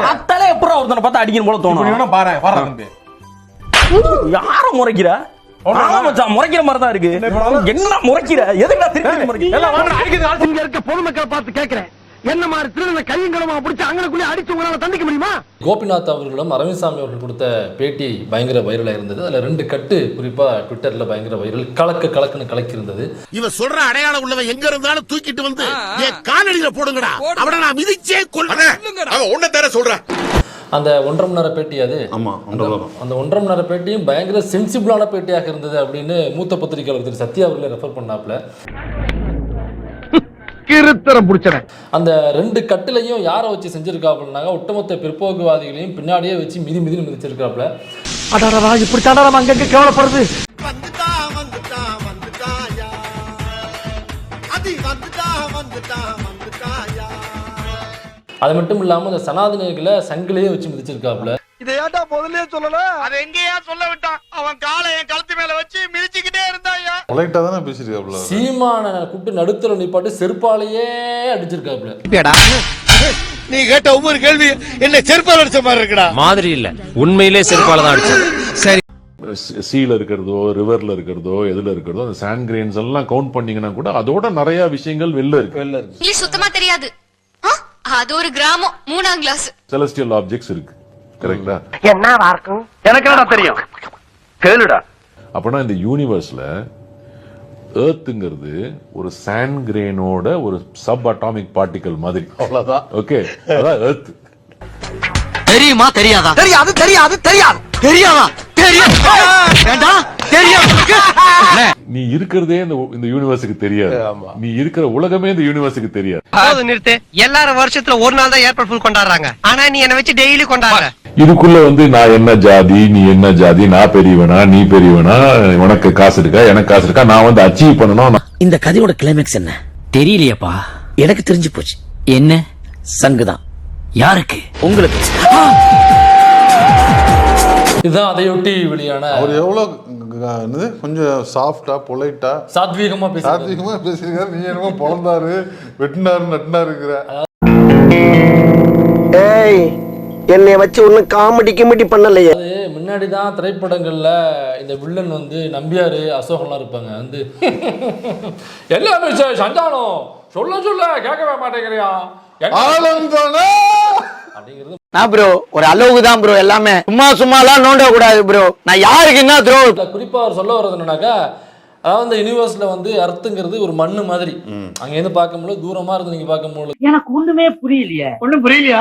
பார்த்தாலே எப்பறம் ஒருத்தனை பார்த்து அடிக்கணும் போல இப்படி தோணும் பாரு பாரு தம்பி. யார முறைக்கிற? முறைக்கிற மாதிரி தான் இருக்கு. என்ன முறைக்கிற? இருக்க பொதுமக்களை பார்த்து கேட்கிறேன் என்ன மாதிரி திருடனை கையும் களமா பிடிச்சு அங்கனக்குள்ளே அடிச்சு உங்களால தண்டிக்க முடியுமா? கோபிநாத் அவர்களும் அரவிந்த்சாமி அவர்கள் கொடுத்த பேட்டி பயங்கர வைரலாக இருந்தது. அதில் ரெண்டு கட்டு குறிப்பாக ட்விட்டரில் பயங்கர வைரல். கலக்க கலக்குன்னு கலக்கி இருந்தது இவன் சொல்ற அடையாளம் உள்ளவன் எங்க இருந்தாலும் தூக்கிட்டு வந்து என் காலடியில போடுங்கடா. அவனை நான் மிதிச்சே கொல்றேன். அவன் ஒண்ணு தர சொல்றேன் அந்த ஒன்றரை மணி நேர பேட்டி அது. ஆமா ஒன்றரை மணி அந்த ஒன்றரை மணி நேர பேட்டியும் பயங்கர சென்சிபிளான பேட்டியாக இருந்தது அப்படின்னு மூத்த பத்திரிகையாளர் திரு சத்யா அவர்களை ரெஃபர் பண்ணாப்ல கிருத்தரம் பிடிச்சவன். அந்த ரெண்டு கட்டுலையும் யாரை வச்சு செஞ்சிருக்காப்புலனாங்க ஒட்டுமொத்த பிற்போக்குவாதிகளையும் பின்னாடியே வச்சு மிதி மிதின்னு மிதிச்சிருக்காப்புல. அடாடா இப்படி நம்ம அங்கங்க வந்துட்டாயா அது மட்டும் இல்லாமல் அந்த சனாதனிகளை சங்கிலேயே வச்சு மிதிச்சிருக்காப்புல. இதை ஏன்டா முதல்ல சொல்லல? அது எங்கேயா சொல்ல விட்டான். அவன் காலை என் கழுத்து மேல வச்சு மிதிச்சுக்கிட்டே இருந்தாயா பொலைட்டா தானே பேசிருக்காப்ல சீமான கூட்டு நடுத்தர நிப்பாட்டு செருப்பாலேயே அடிச்சிருக்காப்புல. நீ கேட்ட ஒவ்வொரு கேள்வி என்ன செருப்பால் அடிச்ச மாதிரி இருக்குடா. மாதிரி இல்ல. உண்மையிலே செருப்பால தான் அடிச்சது. சரி. சீல இருக்கிறதோ ரிவர்ல இருக்கிறதோ எதுல இருக்கிறதோ அந்த சாண்ட் கிரெயின்ஸ் எல்லாம் கவுண்ட் பண்ணீங்கன்னா கூட அதோட நிறைய விஷயங்கள் வெளில இருக்கு. வெளில இருக்கு. சுத்தமா தெரியாது? அது ஒரு கிராமம் மூணாம் கிளாஸ் செலஸ்டியல் ஆப்ஜெக்ட்ஸ் இருக்கு. கரெக்டா? என்னவா இருக்கும் எனக்கு என்னடா தெரியும்? கேளுடா. அப்பனா இந்த யூனிவர்ஸ்ல ஏர்த்துங்கிறது ஒரு சாண்ட் கிரெயினோட ஒரு சப் அட்டாமிக் பார்ட்டிகல் மாதிரி. அவ்வளவுதான். ஓகே அதான் எர்த் தெரியுமா தெரியாதா? தெரியாது தெரியாது தெரியாது. தெரியாதா? தெரியும் வேண்டாம் தெரியும். நீ இருக்கிறதே இந்த இந்த யூனிவர்ஸுக்கு தெரியாது. நீ இருக்கிற உலகமே இந்த யூனிவர்ஸுக்கு தெரியாது. போதும் நிறுத்து. எல்லாரும் வருஷத்துல ஒரு நாள் தான் ஏர்போர்ட் ஃபுல் கொண்டாடுறாங்க. ஆனா நீ என்ன வச்சு டெய்லி கொண்டாடுற. இதுக்குள்ள வந்து நான் என்ன ஜாதி நீ என்ன ஜாதி நான் பெரியவனா நீ பெரியவனா உனக்கு காசு இருக்கா எனக்கு காசு இருக்கா நான் வந்து அச்சீவ் பண்ணணும் இந்த கதையோட கிளைமேக்ஸ் என்ன? தெரியலையப்பா. எனக்கு தெரிஞ்சு போச்சு. என்ன? சங்குதான். யாருக்கு? உங்களுக்கு. இதுதான் அதையொட்டி வெளியான அவர் எவ்வளவு க- என்னது? கொஞ்சம் சாஃப்டா பொலைட்டா சாத்வீகமா பேசி சாத்விகமா பேசியிருக்காரு. நீ என்னமோ பொழந்தாரு வெட்டினாரு நட்டினாரு இருக்கிற ஏய் என்னைய வச்சு ஒன்னும் காமெடி கிமெடி பண்ணலையே. அது முன்னாடி தான் திரைப்படங்கள்ல இந்த வில்லன் வந்து நம்பியாரு அசோகம்லாம் இருப்பாங்க. வந்து எல்லாமே சார் சந்தானம். சொல்ல சொல்ல கேட்கவே மாட்டேங்கிறியா? என்ன?" ஆலந்தானே? அப்படிங்கிறது நான் ப்ரோ ஒரு அளவுக்கு தான் ப்ரோ எல்லாமே. சும்மா சும்மாலாம் நோண்ட கூடாது ப்ரோ நான் யாருக்கு என்ன த்ரோ குறிப்பா அவர் சொல்ல வர்றது என்னன்னாக்கா அதாவது இந்த யூனிவர்ஸ்ல வந்து அர்த்தங்கிறது ஒரு மண்ணு மாதிரி. அங்க இருந்து பார்க்கும்போது தூரமா இருந்து நீங்க பார்க்கும்போது எனக்கு ஒண்ணுமே புரியலையே. ஒண்ணும் புரியலையா?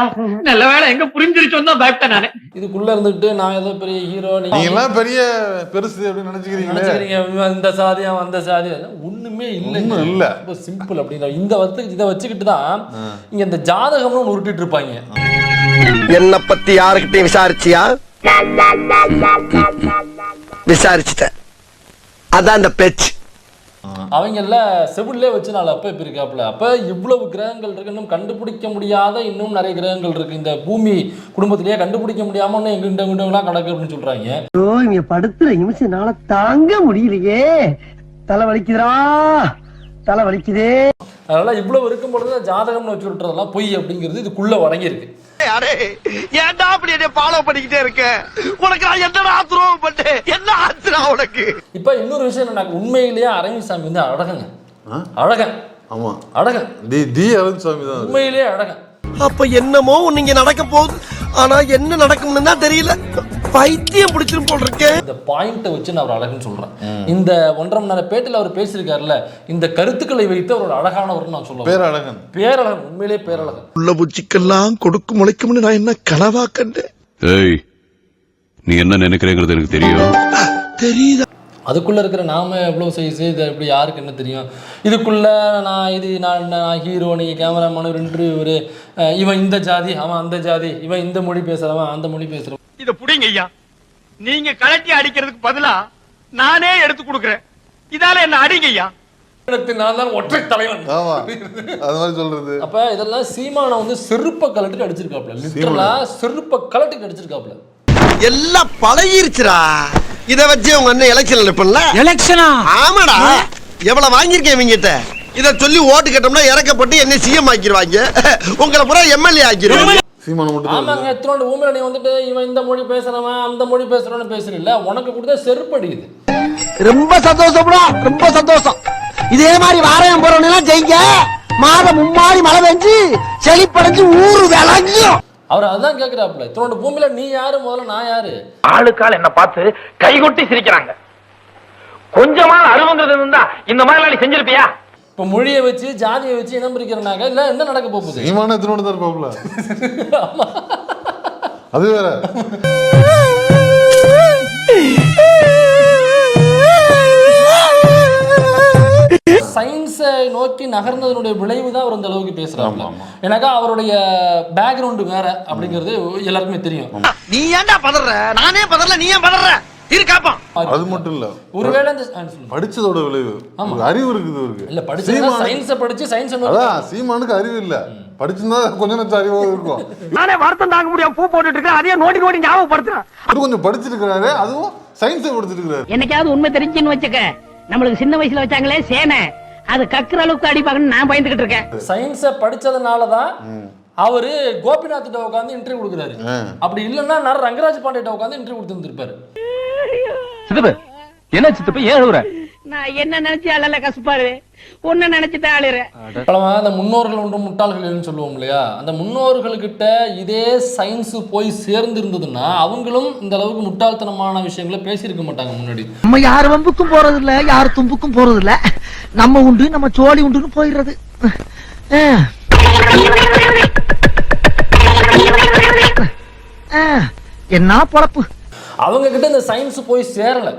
நல்ல வேலை எங்க புரிஞ்சிருச்சோன்னு தான் பயப்பட்டேன் நானு. இதுக்குள்ள இருந்துட்டு நான் ஏதோ பெரிய ஹீரோ நீங்க எல்லாம் பெரிய பெருசு அப்படின்னு நினைச்சுக்கிறீங்களே. நினைச்சுக்கிறீங்க இவன் இந்த சாதி அவன் அந்த சாதி. ஒண்ணுமே இல்லை இல்ல. ரொம்ப சிம்பிள் அப்படிங்கிற இந்த வந்து இதை வச்சுக்கிட்டு தான் இங்க இந்த ஜாதகம்னு உருட்டிட்டு இருப்பாங்க. என்ன பத்தி யாருக்கிட்டையும் விசாரிச்சியா? விசாரிச்சுட்டேன். அதான் அந்த பேச்சு. அவங்கள செவிலே வச்சு நாலு அப்ப இப்ப இருக்காப்புல. அப்ப இவ்வளவு கிரகங்கள் இருக்கு இன்னும் கண்டுபிடிக்க முடியாத இன்னும் நிறைய கிரகங்கள் இருக்கு. இந்த பூமி குடும்பத்திலேயே கண்டுபிடிக்க முடியாம இன்னும் எங்கிட்ட எங்கிட்டலாம் கிடக்கு அப்படின்னு சொல்றாங்க. ஐயோ இங்க படுத்துற நிமிஷம்னால தாங்க முடியலையே. தலை வலிக்குதுடா. தலை வலிக்குதே. அதனால இவ்வளவு இருக்கும் பொழுது ஜாதகம்னு வச்சு விட்டுறதெல்லாம் பொய் அப்படிங்கிறது இதுக்குள்ள அடங்கி இருக்கு யாரே? ஏன்டா அப்படி என்ன ஃபாலோ பண்ணிக்கிட்டே இருக்க? உனக்கு நான் என்னடா துரோகம் பண்ணேன்? என்ன ஆச்சுடா உனக்கு? இப்ப இன்னொரு விஷயம் என்ன உண்மையிலேயே அரவிந்த்சாமி வந்து அழகங்க. அழகன். ஆமா. அழகன். தி தி அரவிந்த் சுவாமி தான். உண்மையிலேயே அழகன். அப்ப என்னமோ இங்க நடக்க போகுது. ஆனா என்ன நடக்கும்னு தான் தெரியல. பைத்தியம் பிடிச்சிரும் போல் இருக்கேன் இந்த பாயிண்ட்டை வச்சு நான் அவர் அழகுன்னு சொல்றேன். இந்த ஒன்றரை மணி நேர பேட்டில் அவர் பேசியிருக்காருல்ல இந்த கருத்துக்களை வைத்து அவர் ஒரு அழகானவர் நான் சொல்லுவேன் பேரழகன். பேரழகன் உண்மையிலேயே பேரழகன். உள்ள பூச்சிக்கெல்லாம் கொடுக்கும் முளைக்கும்னு நான் என்ன கனவா கண்டேன்? ஏய் நீ என்ன நினைக்கிறேங்கிறது எனக்கு தெரியும். தெரியுதா? அதுக்குள்ள இருக்கிற நாம எவ்வளவு சைஸ் இது எப்படி யாருக்கு என்ன தெரியும்? இதுக்குள்ள நான் இது நான் நான் ஹீரோ நீ கேமராமேன் ஒரு இன்டர்வியூரு இவன் இந்த ஜாதி அவன் அந்த ஜாதி இவன் இந்த மொழி பேசுறவன் அந்த மொழி பேசுறவன். இத புடிங்க ஐயா. நீங்க கலட்டி அடிக்கிறதுக்கு பதிலா நானே எடுத்து கொடுக்கறேன். இதால என்ன அடிங்க ஐயா. நான் தான் ஒற்றை தலைவன். ஆமா. அது மாதிரி சொல்றது. அப்ப இதெல்லாம் சீமானை வந்து செருப்ப கலட்டிட்டு அடிச்சிருக்காப்ல. லிட்டரலா செருப்ப கலட்டிட்டு அடிச்சிருக்காப்ல. எல்லாம் பழகிருச்சுடா. இத வச்சு உங்க அண்ணன் எலெக்ஷன் நிற்பல எலெக்ஷனா ஆமாடா. எவ்வளவு வாங்கியிருக்கேன் இவங்கிட்ட? இத சொல்லி ஓட்டு கேட்டோம்னா இறக்கப்பட்டு என்ன சிஎம் ஆக்கிடுவாங்க உங்களை பூரா எம்எல்ஏ ஆக்கிடுவாங்க சீமானை மட்டும் தான் ஆமாங்க எத்தனோண்டு ஊமையில நீ வந்துட்டு இவன் இந்த மொழி பேசுறவன் அந்த மொழி பேசுறவன்னு பேசுறீல்ல உனக்கு கொடுத்த செருப்படிக்குது ரொம்ப சந்தோஷம்டா ரொம்ப சந்தோஷம். இதே மாதிரி வாரம் போறவங்க ஜெயிங்க. மாதம் மும்மாடி மழை பெஞ்சு செழிப்படைஞ்சு ஊரு விளங்கும் அவர் அதுதான் கேட்கிறாப்புல இத்தனோண்டு பூமியில நீ யாரு முதல்ல நான் யாரு? ஆளுக்கால் என்ன பார்த்து கைகொட்டி சிரிக்கிறாங்க. கொஞ்சமா அருவங்கிறது இருந்தா இந்த மாதிரி நீ செஞ்சிருப்பியா? இப்ப மொழியை வச்சு ஜாதியை வச்சு இனம் பிரிக்கிறனாக்க இல்ல என்ன நடக்க போகுது? சீமானே எத்தனோடு தான் இருப்பாப்புல. அது வேற. சயின்ஸை நோக்கி நகர்ந்ததனுடைய விளைவு தான் அவர் அந்த அளவுக்கு பேசுறாங்க. எனக்கா அவருடைய பேக்ரவுண்டு வேற அப்படிங்கிறது எல்லாருக்குமே தெரியும். நீ ஏன்டா பதற? நானே பதறல நீ ஏன் பதற? இரு காப்பான் அது மட்டும் இல்ல. ஒருவேளை சொல்லுங்க. படிச்சதோட விளைவு. ஒரு அறிவு இருக்குது இவருக்கு. இல்ல படிச்சு சீமானுக்கு- சயின்ஸை படிச்சு சயின்ஸ் அதான் சீமானுக்கு அறிவு இல்ல. படிச்சிருந்தா கொஞ்சம் நெச்ச அறிவாக இருக்கும். நானே வருத்தம் தாங்க முடியாம பூ போட்டுட்டு இருக்கேன் அதையே நோண்டி நோண்டி ஞாபகப்படுத்துறேன். இவரு கொஞ்சம் படிச்சிருக்கிறாரு அதுவும் சயின்ஸை படிச்சிருக்கிறாரு. என்னைக்காவது உண்மை தெரிஞ்சுன்னு வச்சுக்க. நம்மளுக்கு சின்ன வயசுல வச்சாங்களே சேனை. அது கக்குற அளவுக்கு அடிப்பாங்கன்னு நான் பயந்துகிட்டு இருக்கேன். சயின்ஸை படிச்சதுனால தான் அவரு கோபிநாத் கிட்ட உட்காந்து இன்டர்வியூ கொடுக்குறாரு. அப்படி இல்லைன்னா நான் ரங்கராஜ் பாண்டிய உட்காந்து இன்டர்வியூ கொடுத்துருப்பாரு சித்தப்பு என்ன சித்தப்பு ஏன் அழுகுற நான் என்ன நினைச்சு அழல கசுப்பாரு உன்ன நினைச்சுதான் அழுறேன் பழமா அந்த முன்னோர்கள் ஒன்று முட்டாள்கள்னு சொல்லுவோம் இல்லையா? அந்த முன்னோர்கள்கிட்ட இதே சயின்ஸ் போய் சேர்ந்து இருந்ததுன்னா அவங்களும் இந்த அளவுக்கு முட்டாள்தனமான விஷயங்களை பேசியிருக்க மாட்டாங்க முன்னாடி. நம்ம யார் வம்புக்கும் போறது இல்ல யார் தும்புக்கும் போறது இல்ல நம்ம உண்டு நம்ம சோழி உண்டுன்னு போயிடுறது. என்ன பொழப்பு? அவங்க கிட்ட இந்த சயின்ஸ் போய் சேரல.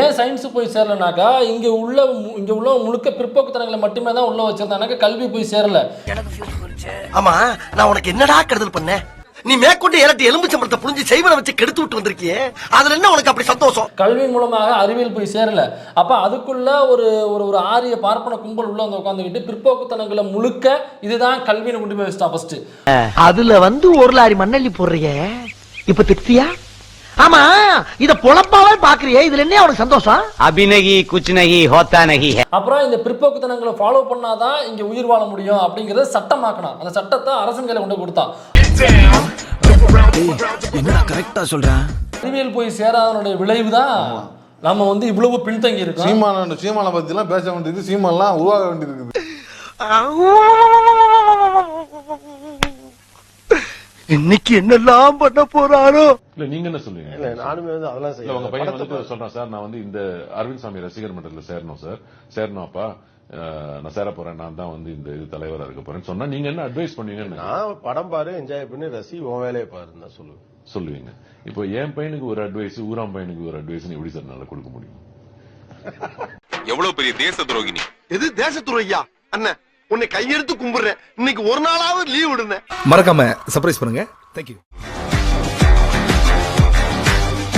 ஏன் சயின்ஸ் போய் சேரலனாக்கா இங்க உள்ள இங்க உள்ள முழுக்க பிற்போக்குத்தனங்களை மட்டுமே தான் உள்ள வச்சிருந்தானாக்கா கல்வி போய் சேரல. ஆமா நான் உனக்கு என்னடா கெடுதல் பண்ணேன்? நீ மேற்கொண்டு எனக்கு எலும்பு சம்பளத்தை புரிஞ்சு செய்வனை வச்சு கெடுத்து விட்டு வந்திருக்கியே. அதுல என்ன உனக்கு அப்படி சந்தோஷம்? கல்வி மூலமாக அறிவியல் போய் சேரல. அப்ப அதுக்குள்ள ஒரு ஒரு ஒரு ஆரிய பார்ப்பன கும்பல் உள்ள வந்து உட்காந்துக்கிட்டு பிற்போக்குத்தனங்களை முழுக்க இதுதான் கல்வின்னு கொண்டு போய் வச்சுட்டா ஃபர்ஸ்ட் அதுல வந்து ஒரு லாரி மண்ணள்ளி போடுறிய. இப்ப திருப்தியா? ஆமா இத பொழப்பாவே பாக்குறியே. இதுல என்ன உனக்கு சந்தோஷம்? அபிநகி குச்நகி ஹோத்தா நகி அப்புறம் இந்த பிற்போக்குத்தனங்களை ஃபாலோ பண்ணாதான் இங்க உயிர் வாழ முடியும் அப்படிங்கறத சட்டமாக்கணும். அந்த சட்டத்தை அரசன் கையில கொண்டு கொடுத்தான். என்னடா கரெக்டா சொல்றேன் அறிவியல் போய் சேராதனுடைய விளைவு தான் நம்ம வந்து இவ்வளவு பின்தங்கி இருக்கோம். சீமான சீமானை பத்தி எல்லாம் பேச வேண்டியது சீமான்லாம் உருவாக வேண்டியிருக்குது. இன்னைக்கு என்னெல்லாம் பண்ண போறாரோ? இல்ல நீங்க என்ன சொல்லுவீங்க? நானுமே வந்து அதெல்லாம் இல்ல உங்க பையன் வந்துட்டு சொல்றான் சார் நான் வந்து இந்த அரவிந்த் சாமி ரசிகர் மன்றத்துல சேரணும் சார். சேரணும் அப்பா. நான் சேர போறேன். நான் தான் வந்து இந்த இது தலைவரா இருக்க போறேன்னு சொன்னா நீங்க என்ன அட்வைஸ் பண்ணுவீங்கன்னு நான் படம் பாரு என்ஜாய் பண்ணி ரசி உன் வேலையை பாருன்னு தான் சொல்லுவேன். சொல்லுவீங்க. இப்போ என் பையனுக்கு ஒரு அட்வைஸ் ஊராம் பையனுக்கு ஒரு அட்வைஸ் எப்படி சார் என்னால கொடுக்க முடியும்? எவ்வளவு பெரிய தேச துரோகினி? எது தேசத்துறையா அண்ணன் உன்னை கையெடுத்து கும்பிடுறேன். இன்னைக்கு ஒரு நாளாவது லீவ் விடுனேன். மறக்காம சர்ப்ரைஸ் பண்ணுங்க. தேங்க்யூ